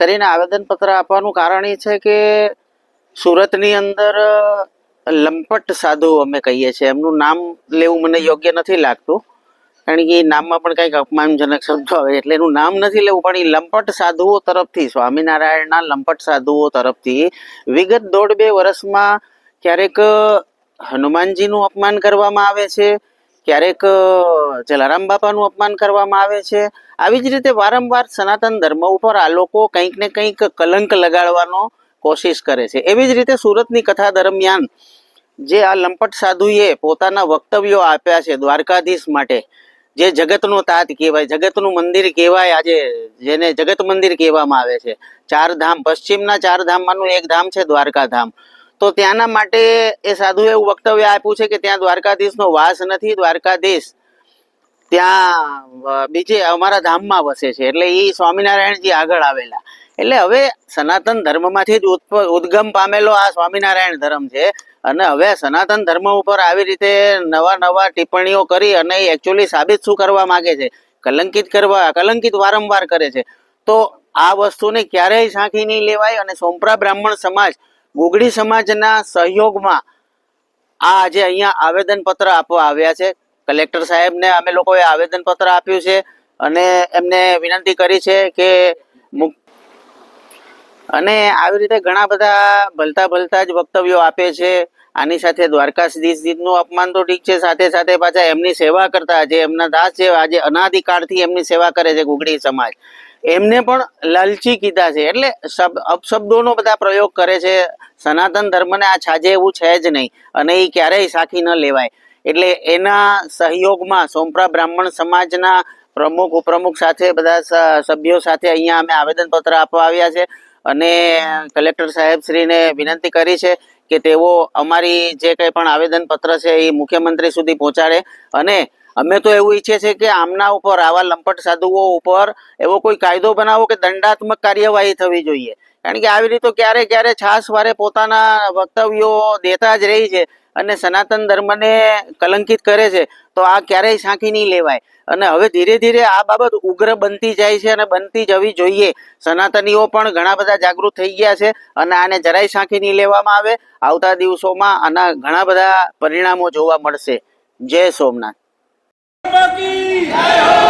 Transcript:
કરીને આવેદનપત્ર આપવાનું કારણ એ છે કે સુરતની અંદર લંપટ સાધુ અમે કહીએ છીએ. એમનું નામ લેવું મને યોગ્ય નથી લાગતું. કારણ કે એ નામમાં પણ કંઈક અપમાનજનક શબ્દો આવે એટલે એનું નામ નથી લેવું, પણ એ લંપટ સાધુઓ તરફથી, સ્વામિનારાયણના લંપટ સાધુઓ તરફથી વિગત દોઢ બે વર્ષમાં ક્યારેક હનુમાનજીનું અપમાન કરવામાં આવે છે. ક્યારેક જલારામ બાપાનું અપમાન કરવામાં આવે છે. આવી જ રીતે વારંવાર સનાતન ધર્મ ઉપર આ લોકો કંઈક ને કંઈક કલંક લગાડવાનો કોશિશ કરે છે. એવી જ રીતે સુરતની કથા દરમિયાન જે આ લંપટ સાધુએ પોતાના વક્તવ્યો આપ્યા છે દ્વારકાધીશ માટે, જે જગતનો તાત કહેવાય, જગતનું મંદિર કહેવાય આજે, જેને જગત મંદિર કહેવામાં આવે છે. ચાર ધામ, પશ્ચિમના ચાર ધામમાંનું એક ધામ છે દ્વારકા ધામ તો ત્યાંના માટે એ સાધુએ એવું વક્તવ્ય આપ્યું છે કે ત્યાં દ્વારકાધીશનો વાસ નથી, દ્વારકાધીશ ત્યાં બીજે અમારા ધામમાં વસે છે. એટલે એ સ્વામિનારાયણજી આગળ આવેલા. એટલે હવે સનાતન ધર્મમાંથી જ ઉદ્ગમ પામેલો આ સ્વામિનારાયણ ધર્મ છે. અને હવે સનાતન ધર્મ ઉપર આવી રીતે નવા નવા ટિપ્પણીઓ કરી અને એકચ્યુઅલી સાબિત શું કરવા માંગે છે? કલંકિત કરવા, કલંકિત વારંવાર કરે છે. તો આ વસ્તુને ક્યારેય સાંખી નહીં લેવાય અને સોમપ્રા બ્રાહ્મણ સમાજ ગુગડી સમાજના સહયોગમાં આ આજે અહીંયા આવેદન પત્ર આપવા આવ્યા છે. કલેક્ટર સાહેબને અમે લોકોએ આવેદન પત્ર આપ્યું છે અને એમને વિનંતી કરી છે કે અને આવી રીતે ઘણા બધા ભલતા ભલતા જ વક્તવ્યો આપે છે. આની સાથે દ્વારકાધીશજીનું અપમાન તો ઠીક છે, સાથે સાથે પાછા એમની સેવા કરતા જે એમના દાસ છે, આજે અનાદિકાળથી એમની સેવા કરે છે ગુગડી સમાજ. એમને પણ લાલચી કીધા છે. એટલે અપશબ્દોનો બધા પ્રયોગ કરે છે. સનાતન ધર્મને આ છાજે એવું છે જ નહીં. અને એ ક્યારેય સાખી ન લેવાય. એટલે એના સહયોગમાં સોમપ્રા બ્રાહ્મણ સમાજના પ્રમુખ, ઉપપ્રમુખ સાથે, બધા સભ્યો સાથે અહીંયા અમે આવેદનપત્ર આપવા આવ્યા છે. અને કલેક્ટર સાહેબ શ્રીને વિનંતી કરી છે કે તેઓ અમારી જે કંઈ પણ આવેદનપત્ર છે એ મુખ્યમંત્રી સુધી પહોંચાડે. અને અમે તો એવું ઈચ્છીએ છીએ કે આમના ઉપર, આવા લંપટ સાધુઓ ઉપર એવો કોઈ કાયદો બનાવો કે દંડાત્મક કાર્યવાહી થવી જોઈએ. કારણ કે આવી રીતે ક્યારે ક્યારે છાસ વારે પોતાના વક્તવ્યો દેતા જ રહી છે અને સનાતન ધર્મને કલંકિત કરે છે. તો આ ક્યારેય સાંખી નહીં લેવાય. અને હવે ધીરે ધીરે આ બાબત ઉગ્ર બનતી જાય છે અને બનતી જવી જોઈએ. સનાતનીઓ પણ ઘણા બધા જાગૃત થઈ ગયા છે અને આને જરાય સાંખી નહીં લેવામાં આવે. આવતા દિવસોમાં આના ઘણા બધા પરિણામો જોવા મળશે. જય સોમનાથ. Jai Ho!